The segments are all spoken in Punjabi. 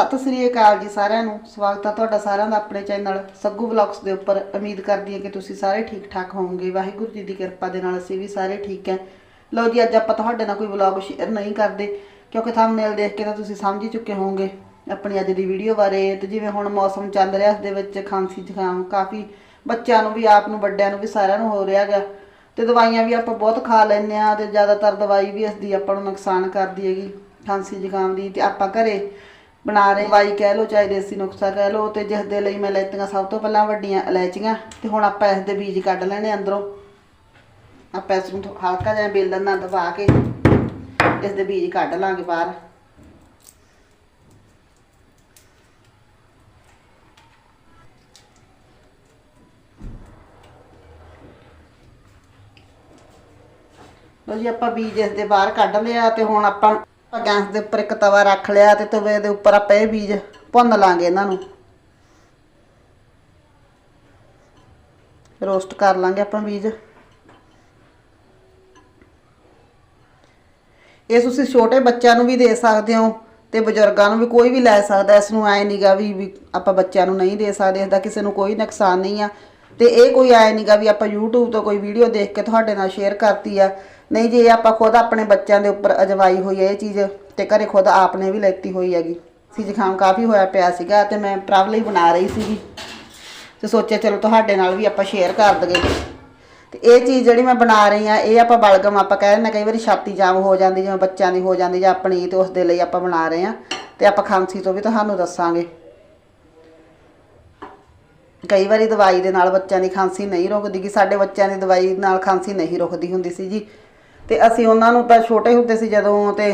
ਸਤਿ ਸ੍ਰੀ ਅਕਾਲ ਜੀ ਸਾਰਿਆਂ ਨੂੰ। ਸਵਾਗਤ ਹੈ ਤੁਹਾਡਾ ਸਾਰਿਆਂ ਦਾ ਆਪਣੇ ਚੈਨਲ ਸੱਗੂ ਵਲੌਗਸ ਦੇ ਉੱਪਰ। ਉਮੀਦ ਕਰਦੀ ਹਾਂ ਕਿ ਤੁਸੀਂ ਸਾਰੇ ਠੀਕ ਠਾਕ ਹੋਵੋਗੇ। ਵਾਹਿਗੁਰੂ ਜੀ ਦੀ ਕਿਰਪਾ ਦੇ ਨਾਲ ਅਸੀਂ ਵੀ ਸਾਰੇ ਠੀਕ ਹੈ। ਲਓ ਜੀ, ਅੱਜ ਆਪਾਂ ਤੁਹਾਡੇ ਨਾਲ ਕੋਈ ਵਲੌਗ ਸ਼ੇਅਰ ਨਹੀਂ ਕਰਦੇ, ਕਿਉਂਕਿ ਥੰਬਨੇਲ ਦੇਖ ਕੇ ਤਾਂ ਤੁਸੀਂ ਸਮਝ ਹੀ ਚੁੱਕੇ ਹੋਵੋਗੇ ਆਪਣੀ ਅੱਜ ਦੀ ਵੀਡੀਓ ਬਾਰੇ। ਤੇ ਜਿਵੇਂ ਹੁਣ ਮੌਸਮ ਚੱਲ ਰਿਹਾ ਇਸ ਦੇ ਵਿੱਚ, ਖਾਂਸੀ ਜ਼ੁਕਾਮ ਕਾਫੀ ਬੱਚਿਆਂ ਨੂੰ ਵੀ, ਆਪ ਨੂੰ, ਵੱਡਿਆਂ ਨੂੰ ਵੀ ਸਾਰਿਆਂ ਨੂੰ ਹੋ ਰਿਹਾ ਹੈਗਾ ਤੇ ਦਵਾਈਆਂ ਵੀ ਆਪਾਂ ਬਹੁਤ ਖਾ ਲੈਂਦੇ ਆ ਤੇ ਜ਼ਿਆਦਾਤਰ ਦਵਾਈ ਵੀ ਇਸ ਦੀ ਆਪਾਂ ਨੂੰ ਨੁਕਸਾਨ ਕਰਦੀ ਹੈਗੀ, ਖਾਂਸੀ ਜ਼ੁਕਾਮ ਦੀ। ਤੇ ਆਪਾਂ ਘਰੇ ਬਣਾ ਰਹੇ ਦਵਾਈ ਕਹਿ ਲਓ, ਚਾਹੇ ਦੇਸੀ ਨੁਕਸਾ ਕਹਿ ਲਓ, ਤੇ ਜਿਸ ਦੇ ਲਈ ਮੈਂ ਲੈਤੀਆਂ ਸਭ ਤੋਂ ਪਹਿਲਾਂ ਵੱਡੀਆਂ ਇਲਾਇਚੀਆਂ, ਤੇ ਹੁਣ ਆਪਾਂ ਇਸ ਦੇ ਬੀਜ ਕੱਢ ਲੈਣੇ ਅੰਦਰੋਂ। ਆਪਾਂ ਇਸ ਨੂੰ ਹਲਕਾ ਜਿਹਾ ਬੇਲਣ ਨਾਲ ਦਬਾ ਕੇ ਇਸ ਦੇ ਬੀਜ ਕੱਢ ਲਾਂਗੇ ਬਾਹਰ। ਲਓ ਜੀ, ਆਪਾਂ ਬੀਜ ਇਸ ਦੇ ਬਾਹਰ ਕੱਢ ਲਿਆ, ਤੇ ਹੁਣ ਆਪਾਂ ਆਪਾਂ ਗੈਸ ਦੇ ਉੱਪਰ ਇੱਕ ਤਵਾ ਰੱਖ ਲਿਆ ਤੇ ਤਵੇ ਦੇ ਉੱਪਰ ਆਪਾਂ ਇਹ ਬੀਜ ਭੁੰਨ ਲਾਂਗੇ ਇਹਨਾਂ ਨੂੰ। ਰੋਸਟ ਕਰ ਲਾਂਗੇ ਆਪਾਂ ਬੀਜ। ਇਹ ਤੁਸੀਂ ਛੋਟੇ ਬੱਚਿਆਂ ਨੂੰ ਵੀ ਦੇ ਸਕਦੇ ਹੋ ਤੇ ਬਜ਼ੁਰਗਾਂ ਨੂੰ ਵੀ ਕੋਈ ਵੀ ਲੈ ਸਕਦਾ, ਇਸ ਨੂੰ ਐ ਨਹੀਂਗਾ ਵੀ ਆਪਾਂ ਬੱਚਿਆਂ ਨੂੰ ਨਹੀਂ ਦੇ ਸਕਦੇ ਇਸਦਾ ਕਿਸੇ ਨੂੰ ਕੋਈ ਨੁਕਸਾਨ ਨਹੀਂ ਆ। ਤੇ ਇਹ ਕੋਈ ਐ ਨਹੀਂਗਾ ਵੀ ਆਪਾਂ YouTube ਤੋਂ ਕੋਈ ਵੀਡੀਓ ਦੇਖ ਕੇ ਤੁਹਾਡੇ ਨਾਲ ਸ਼ੇਅਰ ਕਰਤੀ ਆ। ਨਹੀਂ ਜੇ ਆਪਾਂ ਖੁਦ ਆਪਣੇ ਬੱਚਿਆਂ ਦੇ ਉੱਪਰ ਅਜਵਾਈ ਹੋਈ ਹੈ ਇਹ ਚੀਜ਼ ਤੇ ਘਰੇ ਖੁਦ ਆਪਨੇ ਵੀ ਲੈਤੀ ਹੋਈ ਹੈਗੀ। ਸੀ ਜ਼ੁਕਾਮ ਕਾਫੀ ਹੋਇਆ ਪਿਆ ਸੀਗਾ ਤੇ ਮੈਂ ਪ੍ਰਭ ਲਈ ਬਣਾ ਰਹੀ ਸੀਗੀ। ਤੇ ਸੋਚਿਆ ਚਲੋ ਤੁਹਾਡੇ ਨਾਲ ਵੀ ਆਪਾਂ ਸ਼ੇਅਰ ਕਰ ਦਗੇ ਤੇ ਇਹ ਚੀਜ਼ ਜਿਹੜੀ ਮੈਂ ਬਣਾ ਰਹੀ ਆ ਇਹ ਆਪਾਂ ਬਲਗਮ ਆਪਾਂ ਕਹਿ ਦਿੰਦੇ ਕਈ ਵਾਰੀ ਛਾਤੀ ਜਾਮ ਹੋ ਜਾਂਦੀ, ਜਿਵੇਂ ਬੱਚਿਆਂ ਦੀ ਹੋ ਜਾਂਦੀ ਜਾਂ ਆਪਣੀ ਤੇ ਉਸ ਦੇ ਲਈ ਆਪਾਂ ਬਣਾ ਰਹੇ ਆ ਤੇ ਆਪਾਂ ਖਾਂਸੀ ਤੋਂ ਵੀ ਤੁਹਾਨੂੰ ਦੱਸਾਂਗੇ। ਕਈ ਵਾਰੀ ਦਵਾਈ ਦੇ ਨਾਲ ਬੱਚਿਆਂ ਦੀ ਖਾਂਸੀ ਨਹੀਂ ਰੁਕਦੀ ਕਿ ਸਾਡੇ ਬੱਚਿਆਂ ਦੀ ਦਵਾਈ ਨਾਲ ਖਾਂਸੀ ਨਹੀਂ ਰੁਕਦੀ ਹੁੰਦੀ ਸੀ ਜੀ। ਤੇ ਅਸੀਂ ਉਹਨਾਂ ਨੂੰ ਤਾਂ ਛੋਟੇ ਹੁੰਦੇ ਸੀ ਜਦੋਂ ਤੇ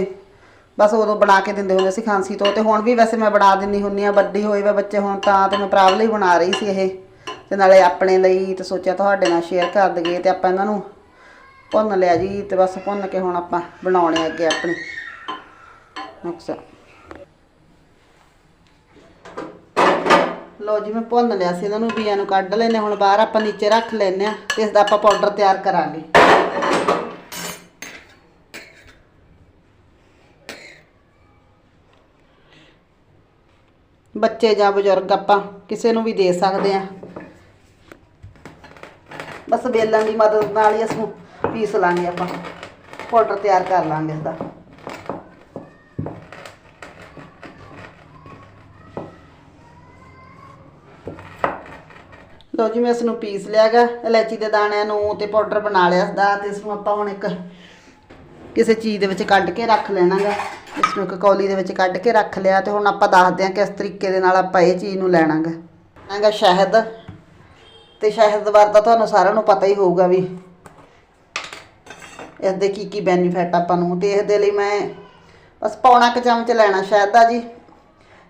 ਬਸ ਉਦੋਂ ਬਣਾ ਕੇ ਦਿੰਦੇ ਹੁੰਦੇ ਸੀ ਖਾਂਸੀ ਤੋਂ ਤੇ ਹੁਣ ਵੀ ਵੈਸੇ ਮੈਂ ਬਣਾ ਦਿੰਨੀ ਹੁੰਨੀ ਆ ਵੱਡੀ ਹੋਏ ਵਾ ਬੱਚੇ ਹੁਣ ਤਾਂ ਤੇ ਮੈਂ ਪ੍ਰਾਪ ਲਈ ਬਣਾ ਰਹੀ ਸੀ ਇਹ। ਤੇ ਨਾਲੇ ਆਪਣੇ ਲਈ ਤੇ ਸੋਚਿਆ ਤੁਹਾਡੇ ਨਾਲ ਸ਼ੇਅਰ ਕਰ ਦਈਏ ਤੇ ਆਪਾਂ ਇਹਨਾਂ ਨੂੰ ਭੁੰਨ ਲਿਆ ਜੀ ਤੇ ਬਸ ਭੁੰਨ ਕੇ ਹੁਣ ਆਪਾਂ ਬਣਾਉਣੇ ਅੱਗੇ ਆਪਣੇ। ਨੁਕਸਾ ਲੋ ਜੀ ਮੈਂ ਭੁੰਨ ਲਿਆ ਸੀ ਇਹਨਾਂ ਨੂੰ, ਬੀਆਂ ਨੂੰ ਕੱਢ ਲੈਨੇ ਹੁਣ ਬਾਹਰ ਆਪਾਂ ਨੀਚੇ ਰੱਖ ਲੈਨੇ ਆ ਤੇ ਇਸ ਦਾ ਆਪਾਂ ਪਾਊਡਰ ਤਿਆਰ ਕਰਾਂਗੇ। ਬੱਚੇ ਜਾਂ ਬਜ਼ੁਰਗ ਆਪਾਂ ਕਿਸੇ ਨੂੰ ਵੀ ਦੇ ਸਕਦੇ ਆ। ਬਸ ਬੇਲਣ ਦੀ ਮਦਦ ਨਾਲ ਹੀ ਇਸ ਨੂੰ ਪੀਸ ਲਾਂਗੇ ਆਪਾਂ। ਪਾਊਡਰ ਤਿਆਰ ਕਰ ਲਾਂਗੇ ਇਸ ਦਾ ਲਓ ਜੀ, ਮੈਂ ਇਸ ਨੂੰ ਪੀਸ ਲਿਆਗਾ। ਇਲਾਇਚੀ ਦੇ ਦਾਣਿਆਂ ਨੂੰ ਤੇ ਪਾਊਡਰ ਬਣਾ ਲਿਆ ਇਸ ਦਾ ਤੇ ਇਸ ਨੂੰ ਆਪਾਂ ਹੁਣ ਇੱਕ ਕਿਸੇ ਚੀਜ਼ ਦੇ ਵਿੱਚ ਕੱਢ ਕੇ ਰੱਖ ਲੈਣਾਗਾ। ਇਸ ਨੂੰ ਇੱਕ ਕੌਲੀ ਦੇ ਵਿੱਚ ਕੱਢ ਕੇ ਰੱਖ ਲਿਆ ਤੇ ਹੁਣ ਆਪਾਂ ਦੱਸਦੇ ਹਾਂ ਕਿਸ ਤਰੀਕੇ ਦੇ ਨਾਲ ਆਪਾਂ ਇਹ ਚੀਜ਼ ਨੂੰ ਲੈਣਾਗਾ। ਲੈਣਾਗਾ ਸ਼ਹਿਦ। ਤੇ ਸ਼ਹਿਦ ਬਾਰੇ ਤਾਂ ਤੁਹਾਨੂੰ ਸਾਰਿਆਂ ਨੂੰ ਪਤਾ ਹੀ ਹੋਊਗਾ ਵੀ ਇਸ ਦੇ ਕੀ ਕੀ ਬੈਨੀਫਿਟ ਆਪਾਂ ਨੂੰ। ਤੇ ਇਸ ਦੇ ਲਈ ਮੈਂ ਬਸ ਪੌਣਾ ਕੁ ਚਮਚ ਲੈਣਾ ਸ਼ਹਿਦ ਦਾ ਜੀ।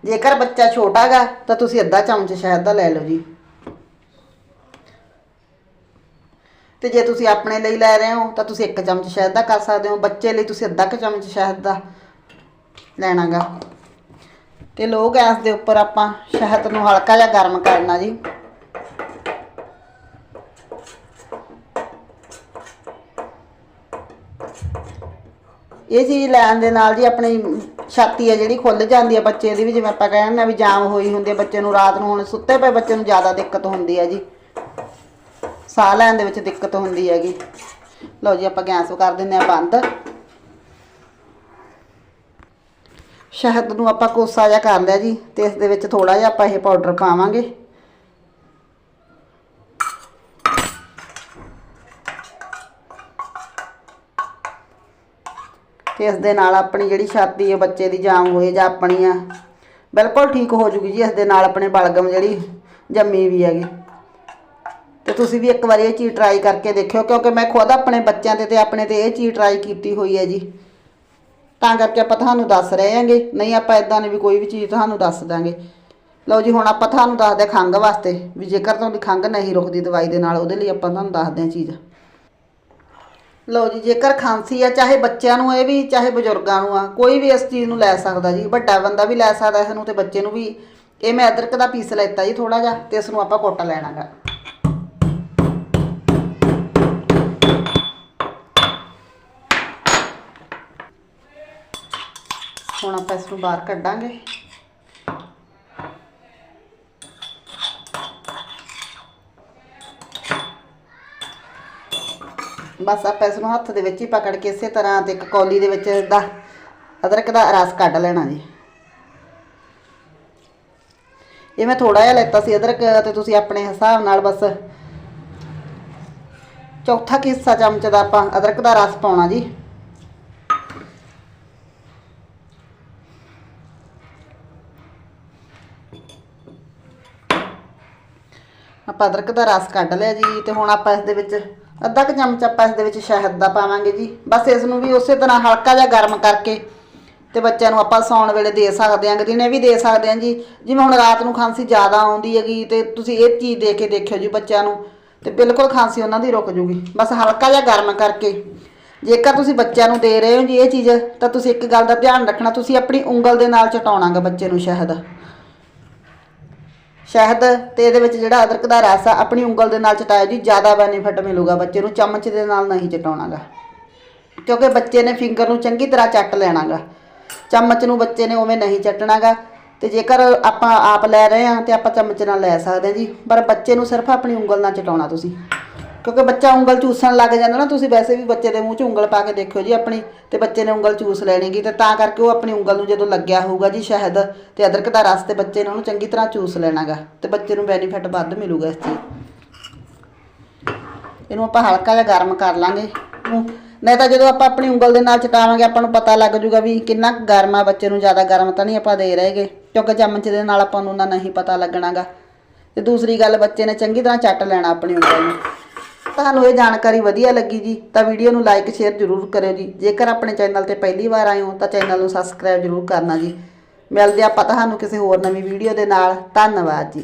ਜੇਕਰ ਬੱਚਾ ਛੋਟਾ ਗਾ ਤਾਂ ਤੁਸੀਂ ਅੱਧਾ ਚਮਚ ਸ਼ਹਿਦ ਦਾ ਲੈ ਲਓ ਜੀ। ਤੇ ਜੇ ਤੁਸੀਂ ਆਪਣੇ ਲਈ ਲੈ ਰਹੇ ਹੋ ਤਾਂ ਤੁਸੀਂ ਇੱਕ ਚਮਚ ਸ਼ਹਿਦ ਦਾ ਕਰ ਸਕਦੇ ਹੋ। ਬੱਚੇ ਲਈ ਤੁਸੀਂ ਅੱਧਾ ਕੁ ਚਮਚ ਸ਼ਹਿਦ ਦਾ ਲੈਣਾਗਾ। ਤੇ ਲੋ ਗੈਸ ਦੇ ਉੱਪਰ ਆਪਾਂ ਸ਼ਹਿਦ ਨੂੰ ਹਲਕਾ ਜਿਹਾ ਗਰਮ ਕਰਨਾ ਜੀ। ਇਹ ਚੀਜ਼ ਲੈਣ ਦੇ ਨਾਲ ਜੀ ਆਪਣੀ ਛਾਤੀ ਹੈ ਜਿਹੜੀ ਖੁੱਲ ਜਾਂਦੀ ਹੈ ਬੱਚੇ ਦੀ ਵੀ, ਜਿਵੇਂ ਆਪਾਂ ਕਹਿੰਦੇ ਆ ਵੀ ਜਾਮ ਹੋਈ ਹੁੰਦੀ ਹੈ ਬੱਚੇ ਨੂੰ, ਰਾਤ ਨੂੰ ਹੁਣ ਸੁੱਤੇ ਪਏ ਬੱਚੇ ਨੂੰ ਜ਼ਿਆਦਾ ਦਿੱਕਤ ਹੁੰਦੀ ਹੈ ਜੀ। ਸਾਹ ਲੈਣ ਦੇ ਵਿੱਚ ਦਿੱਕਤ ਹੁੰਦੀ ਹੈਗੀ। ਲਓ ਜੀ ਆਪਾਂ ਗੈਸ ਕਰ ਦਿੰਦੇ ਆ ਬੰਦ। ਸ਼ਹਿਦ ਨੂੰ ਆਪਾਂ ਕੋਸਾ ਜਿਹਾ ਕਰ ਲਿਆ ਜੀ, ਤੇ ਇਸ ਦੇ ਵਿੱਚ ਥੋੜਾ ਜਿਹਾ ਆਪਾਂ ਇਹ ਪਾਊਡਰ ਪਾਵਾਂਗੇ। ਤੇ ਇਸ ਦੇ ਨਾਲ ਆਪਣੀ ਜਿਹੜੀ ਛਾਤੀ ਹੈ ਬੱਚੇ ਦੀ ਜਾਮ ਹੋਏ ਜਾਂ ਆਪਣੀ ਆ, ਬਿਲਕੁਲ ਠੀਕ ਹੋ ਜੂਗੀ ਜੀ, ਇਸ ਦੇ ਨਾਲ ਆਪਣੇ ਬਲਗਮ ਜਿਹੜੀ ਜੰਮੀ ਵੀ ਹੈਗੀ। ਤੇ ਤੁਸੀਂ ਵੀ ਇੱਕ ਵਾਰੀ ਇਹ ਚੀਜ਼ ਟਰਾਈ ਕਰਕੇ ਦੇਖਿਓ, ਕਿਉਂਕਿ ਮੈਂ ਖੁਦ ਆਪਣੇ ਬੱਚਿਆਂ ਤੇ ਤੇ ਆਪਣੇ ਤੇ ਇਹ ਚੀਜ਼ ਟਰਾਈ ਕੀਤੀ ਹੋਈ ਹੈ ਜੀ। ਤਾਂ ਕਰਕੇ ਆਪਾਂ ਤੁਹਾਨੂੰ ਦੱਸ ਰਹੇ ਹਾਂਗੇ। ਨਹੀਂ, ਆਪਾਂ ਇਦਾਂ ਨਹੀਂ ਵੀ ਕੋਈ ਵੀ ਚੀਜ਼ ਤੁਹਾਨੂੰ ਦੱਸ ਦਾਂਗੇ। ਲਓ ਜੀ, ਹੁਣ ਆਪਾਂ ਤੁਹਾਨੂੰ ਦੱਸਦੇ ਹਾਂ ਖੰਘ ਵਾਸਤੇ। ਵੀ ਜੇਕਰ ਤੁਹਾਡੀ ਖੰਘ ਨਹੀਂ ਰੁਕਦੀ ਦਵਾਈ ਦੇ ਨਾਲ, ਉਹਦੇ ਲਈ ਆਪਾਂ ਤੁਹਾਨੂੰ ਦੱਸਦੇ ਹਾਂ ਚੀਜ਼। ਲਓ ਜੀ, ਜੇਕਰ ਖਾਂਸੀ ਆ, ਚਾਹੇ ਬੱਚਿਆਂ ਨੂੰ ਇਹ ਵੀ, ਚਾਹੇ ਬਜ਼ੁਰਗਾਂ ਨੂੰ ਆ, ਕੋਈ ਵੀ ਇਸ ਚੀਜ਼ ਨੂੰ ਲੈ ਸਕਦਾ ਜੀ, ਵੱਡਾ ਬੰਦਾ ਵੀ ਲੈ ਸਕਦਾ ਇਸ ਨੂੰ ਤੇ ਬੱਚੇ ਨੂੰ ਵੀ। ਇਹ ਮੈਂ ਅਦਰਕ ਦਾ ਪੀਸ ਲੈਤਾ ਜੀ ਥੋੜਾ ਜਿਹਾ, ਤੇ ਇਸ ਨੂੰ ਆਪਾਂ ਕੁੱਟ ਲੈਣਾਗਾ। ਹੁਣ ਆਪਾਂ ਇਸ ਨੂੰ ਬਾਹਰ ਕੱਢਾਂਗੇ। ਬਸ ਆਪਾਂ ਇਸ ਨੂੰ ਹੱਥ ਦੇ ਵਿੱਚ ਹੀ ਪਕੜ ਕੇ ਇਸੇ ਤਰ੍ਹਾਂ ਤੇ ਇੱਕ ਕੌਲੀ ਦੇ ਵਿੱਚ ਦਾ ਅਦਰਕ ਦਾ ਰਸ ਕੱਢ ਲੈਣਾ ਜੀ। ਇਹ ਮੈਂ ਥੋੜਾ ਜਿਹਾ ਲੈਤਾ ਸੀ ਅਦਰਕ ਤੇ ਤੁਸੀਂ ਆਪਣੇ ਹਿਸਾਬ ਨਾਲ ਬਸ ਚੌਥਾ ਕਿ ਚਮਚ ਦਾ ਆਪਾਂ ਅਦਰਕ ਦਾ ਰਸ ਪਾਉਣਾ ਜੀ। ਆਪਾਂ ਅਦਰਕ ਦਾ ਰਸ ਕੱਢ ਲਿਆ ਜੀ ਤੇ ਹੁਣ ਆਪਾਂ ਇਸ ਦੇ ਵਿੱਚ ਅੱਧਾ ਕੁ ਚਮਚ ਆਪਾਂ ਇਸ ਦੇ ਵਿੱਚ ਸ਼ਹਿਦ ਦਾ ਪਾਵਾਂਗੇ ਜੀ। ਬਸ ਇਸ ਨੂੰ ਵੀ ਉਸੇ ਤਰ੍ਹਾਂ ਹਲਕਾ ਜਿਹਾ ਗਰਮ ਕਰਕੇ ਤੇ ਬੱਚਿਆਂ ਨੂੰ ਆਪਾਂ ਸੌਣ ਵੇਲੇ ਦੇ ਸਕਦੇ ਆਂ ਦਿਨੇ ਵੀ ਦੇ ਸਕਦੇ ਆਂ ਜੀ। ਜਿਵੇਂ ਹੁਣ ਰਾਤ ਨੂੰ ਖਾਂਸੀ ਜ਼ਿਆਦਾ ਆਉਂਦੀ ਹੈਗੀ ਤੇ ਤੁਸੀਂ ਇਹ ਚੀਜ਼ ਦੇ ਕੇ ਦੇਖਿਓ ਜੀ ਬੱਚਿਆਂ ਨੂੰ ਤੇ ਬਿਲਕੁਲ ਖਾਂਸੀ ਉਹਨਾਂ ਦੀ ਰੁਕ ਜੂਗੀ। ਬਸ ਹਲਕਾ ਜਿਹਾ ਗਰਮ ਕਰਕੇ ਜੇਕਰ ਤੁਸੀਂ ਬੱਚਿਆਂ ਨੂੰ ਦੇ ਰਹੇ ਹੋ ਜੀ ਇਹ ਚੀਜ਼, ਤਾਂ ਤੁਸੀਂ ਇੱਕ ਗੱਲ ਦਾ ਧਿਆਨ ਰੱਖਣਾ, ਤੁਸੀਂ ਆਪਣੀ ਉਂਗਲ ਦੇ ਨਾਲ ਚਟਾਉਣਾਗਾ ਬੱਚੇ ਨੂੰ ਸ਼ਹਿਦ। ਸ਼ਹਿਦ ਤੇ ਇਹਦੇ ਵਿੱਚ ਜਿਹੜਾ ਅਦਰਕ ਦਾ ਰਸ ਆ, ਆਪਣੀ ਉਂਗਲ ਦੇ ਨਾਲ ਚਟਾਇਆ ਜੀ, ਜ਼ਿਆਦਾ ਬੈਨੀਫਿਟ ਮਿਲੂਗਾ ਬੱਚੇ ਨੂੰ, ਚਮਚ ਦੇ ਨਾਲ ਨਹੀਂ ਚਟਾਉਣਾਗਾ। ਕਿਉਂਕਿ ਬੱਚੇ ਨੇ ਫਿੰਗਰ ਨੂੰ ਚੰਗੀ ਤਰ੍ਹਾਂ ਚੱਟ ਲੈਣਾਗਾ। ਚਮਚ ਨੂੰ ਬੱਚੇ ਨੇ ਉਵੇਂ ਨਹੀਂ ਚੱਟਣਾਗਾ। ਤੇ ਜੇਕਰ ਆਪਾਂ ਆਪ ਲੈ ਰਹੇ ਹਾਂ, ਤੇ ਆਪਾਂ ਚਮਚ ਨਾਲ ਲੈ ਸਕਦੇ ਹਾਂ ਜੀ। ਪਰ ਬੱਚੇ ਨੂੰ ਸਿਰਫ ਆਪਣੀ ਉਂਗਲ ਨਾਲ ਚਟਾਉਣਾ ਤੁਸੀਂ। ਕਿਉਂਕਿ ਬੱਚਾ ਉਂਗਲ ਚੂਸਣ ਲੱਗ ਜਾਂਦਾ ਨਾ, ਤੁਸੀਂ ਵੈਸੇ ਵੀ ਬੱਚੇ ਦੇ ਮੂੰਹ 'ਚ ਉਂਗਲ ਪਾ ਕੇ ਦੇਖਿਓ ਜੀ ਆਪਣੀ, ਤੇ ਬੱਚੇ ਨੇ ਉਂਗਲ ਚੂਸ ਲੈਣੀਗੀ ਤੇ ਤਾਂ ਕਰਕੇ ਉਹ ਆਪਣੀ ਉਂਗਲ ਨੂੰ ਜਦੋਂ ਲੱਗਿਆ ਹੋਊਗਾ ਜੀ ਸ਼ਹਿਦ ਤੇ ਅਦਰਕ ਦਾ ਰਸ ਤੇ ਬੱਚੇ ਨੇ ਉਹਨੂੰ ਚੰਗੀ ਤਰ੍ਹਾਂ ਚੂਸ ਲੈਣਾਗਾ ਤੇ ਬੱਚੇ ਨੂੰ ਬੈਨੀਫਿਟ ਵੱਧ ਮਿਲੂਗਾ ਇਸ ਚੀਜ਼ ਇਹਨੂੰ ਆਪਾਂ ਹਲਕਾ ਜਿਹਾ ਗਰਮ ਕਰ ਲਾਂਗੇ। ਨਹੀਂ ਤਾਂ ਜਦੋਂ ਆਪਾਂ ਆਪਣੀ ਉਂਗਲ ਦੇ ਨਾਲ ਚਟਾਵਾਂਗੇ, ਆਪਾਂ ਨੂੰ ਪਤਾ ਲੱਗ ਜੂਗਾ ਵੀ ਕਿੰਨਾ ਗਰਮ ਆ, ਬੱਚੇ ਨੂੰ ਜ਼ਿਆਦਾ ਗਰਮ ਤਾਂ ਨਹੀਂ ਆਪਾਂ ਦੇ ਰਹੇਗੇ ਕਿਉਂਕਿ ਚਮਚ ਦੇ ਨਾਲ ਆਪਾਂ ਨੂੰ ਨਾ ਨਹੀਂ ਪਤਾ ਲੱਗਣਾਗਾ ਤੇ ਦੂਸਰੀ ਗੱਲ, ਬੱਚੇ ਨੇ ਚੰਗੀ ਤਰ੍ਹਾਂ ਚੱਟ ਲੈਣਾ ਆਪਣੀ ਉਂਗਲ ਨੂੰ। ਤੁਹਾਨੂੰ ਇਹ ਜਾਣਕਾਰੀ ਵਧੀਆ ਲੱਗੀ ਜੀ, ਤਾਂ ਵੀਡੀਓ ਨੂੰ ਲਾਈਕ ਸ਼ੇਅਰ ਜ਼ਰੂਰ ਕਰਿਓ ਜੀ। ਜੇਕਰ ਆਪਣੇ ਚੈਨਲ ਤੇ ਪਹਿਲੀ ਵਾਰ ਆਏ ਹੋ, ਤਾਂ ਚੈਨਲ ਨੂੰ ਸਬਸਕ੍ਰਾਈਬ ਜ਼ਰੂਰ ਕਰਨਾ ਜੀ। ਮਿਲਦੇ ਆਪਾਂ ਤੁਹਾਨੂੰ ਕਿਸੇ ਹੋਰ ਨਵੀਂ ਵੀਡੀਓ ਦੇ ਨਾਲ। ਧੰਨਵਾਦ ਜੀ।